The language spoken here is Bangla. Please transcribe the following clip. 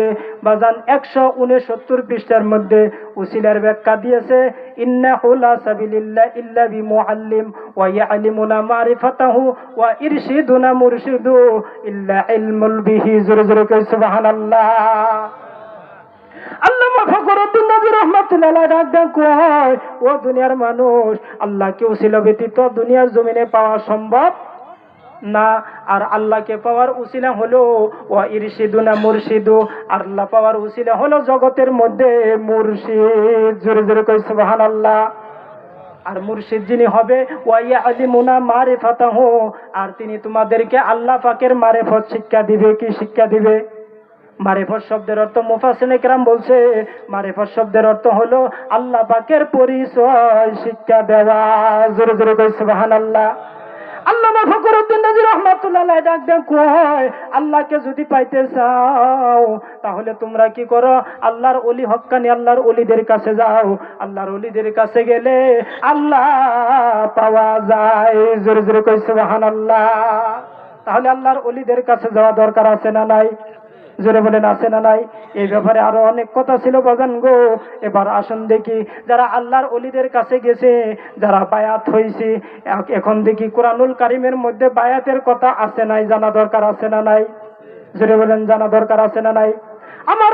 মধ্যে বাজান একশো উনসত্তর পৃষ্ঠার মধ্যে উসিলার ব্যাখ্যা দিয়েছে, ইন্না হুলা ইল্লা বি ওয়া ওয়া ইরশিদুনা মুরশিদু ইল্লা ইলমুল বিহি। জোরে জোরে কই, সুবহানাল্লাহ। কয় ও দুনিয়ার মানুষ আল্লাহকে উসিলা ব্যতীত দুনিয়ার জমিনে পাওয়া সম্ভব? না, আর আল্লাহকে পাওয়ার উসিলা হলো ও ইরশিদুনা মুর্শিদু। আর আল্লাহ পাওয়ার উসিলা হলো জগতের মধ্যে মুর্শিদ। জোরে জোরে কই সুবহানাল্লাহ। আর মুর্শিদ যিনি হবে ওয়াইয়া আলিমুনা মারিফাতাহু। আর তিনি তোমাদেরকে আল্লাহ পাকের মারেফত শিক্ষা দিবে। কি শিক্ষা দিবে? মারেফত শব্দের অর্থ মুফাসিন একরাম বলছে, মারেফত শব্দের অর্থ হলো আল্লাহ পাকের পরিচয় শিক্ষা দেওয়া। জোরে জোরে কই সুবহানাল্লাহ। আল্লামা ফখরুদ্দিন নাজির রহমাতুল্লাহ ডাক ডাক কয়, আল্লাহকে যদি পাইতে চাও, তাহলে তোমরা কি করো? আল্লাহর অলি হক্কানি আল্লাহর অলিদের কাছে যাও। আল্লাহর অলিদের কাছে গেলে আল্লাহ পাওয়া যায়। জোরে জোরে কই, সুবহানাল্লাহ। তাহলে আল্লাহর অলিদের কাছে যাওয়া দরকার আছে না নাই? জোরে বলেন, আছে না নাই? এই ব্যাপারে আরও অনেক কথা ছিল বাগান গো। এবার আসুন দেখি, যারা আল্লাহর অলিদের কাছে গেছে, যারা বায়াত হয়েছে এখন দেখি কোরআনুল কারিমের মধ্যে বায়াতের কথা আছে নাই, জানা দরকার আছে না নাই? জোরে বলেন, জানা দরকার আছে না নাই? আমার